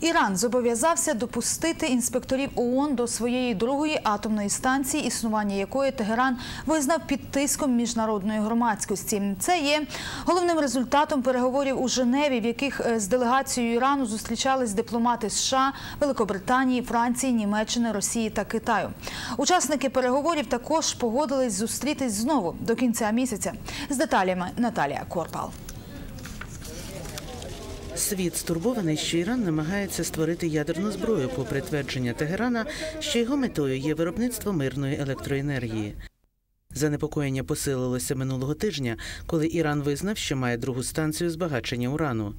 Іран зобов'язався допустити інспекторів ООН до своєї другої атомної станції, існування якої Тегеран визнав під тиском міжнародної громадськості. Це є головним результатом переговорів у Женеві, в яких е, з делегацією Ірану зустрічались дипломати США, Великобританії, Франції, Німеччини, Росії та Китаю. Учасники переговорів також погодились зустрітись знову до кінця місяця. З деталями Наталія Корпал. Світ стурбований, що Іран намагається створити ядерну зброю, попри твердження Тегерана, що його метою є виробництво мирної електроенергії. Занепокоєння посилилося минулого тижня, коли Іран визнав, що має другу станцію збагачення урану.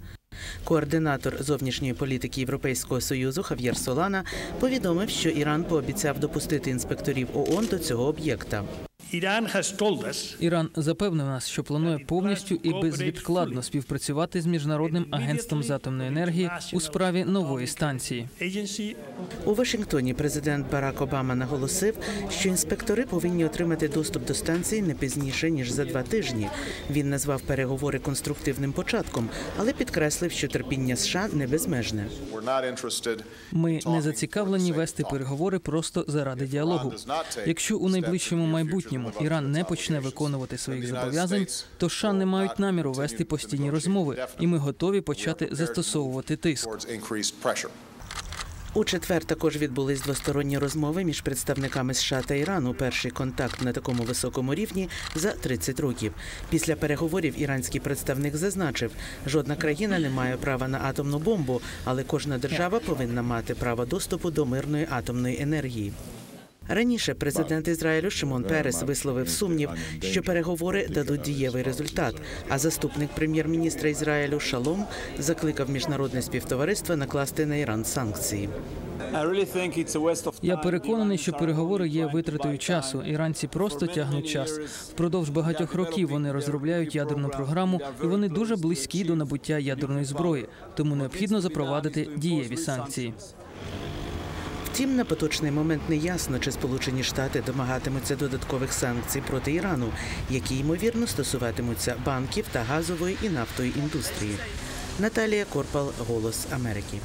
Координатор зовнішньої політики Європейського союзу Хав'єр Солана повідомив, що Іран пообіцяв допустити інспекторів ООН до цього об'єкта. Iran has Іран запевнив нас, що планує повністю і безвідкладно співпрацювати з міжнародним агентством з атомної енергії у справі нової станції. agency У Вашингтоні президент Барак Обама наголосив, що інспектори повинні отримати доступ до станції не пізніше ніж за два тижні. Він назвав переговори конструктивним початком, але підкреслив, що терпіння США не безмежне. Ми не зацікавлені вести переговори просто заради діалогу. Якщо у найближчому майбутньому Іран не почне виконувати своїх зобов'язань, то США не мають наміру вести постійні розмови, і ми готові почати застосовувати тиск. У четвер також відбулись двосторонні розмови між представниками США та Ірану. Перший контакт на такому високому рівні за 30 років. Після переговорів іранський представник зазначив, жодна країна не має права на атомну бомбу, але кожна держава повинна мати право доступу до мирної атомної енергії. Раніше президент Ізраїлю Шимон Перес висловив сумнів, що переговори дадуть дієвий результат. А заступник прем'єр-міністра Ізраїлю Шалом закликав міжнародне співтовариство накласти на Іран санкції. Я переконаний, що переговори є витратою часу. Іранці просто тягнуть час. Впродовж багатьох років вони розробляють ядерну програму, і вони дуже близькі до набуття ядерної зброї. Тому необхідно запровадити дієві санкції. Втім, на поточний момент не ясно, чи Сполучені Штати домагатимуться додаткових санкцій проти Ірану, які ймовірно стосуватимуться банків та газової і нафтої індустрії. Наталія Корпал, Голос Америки.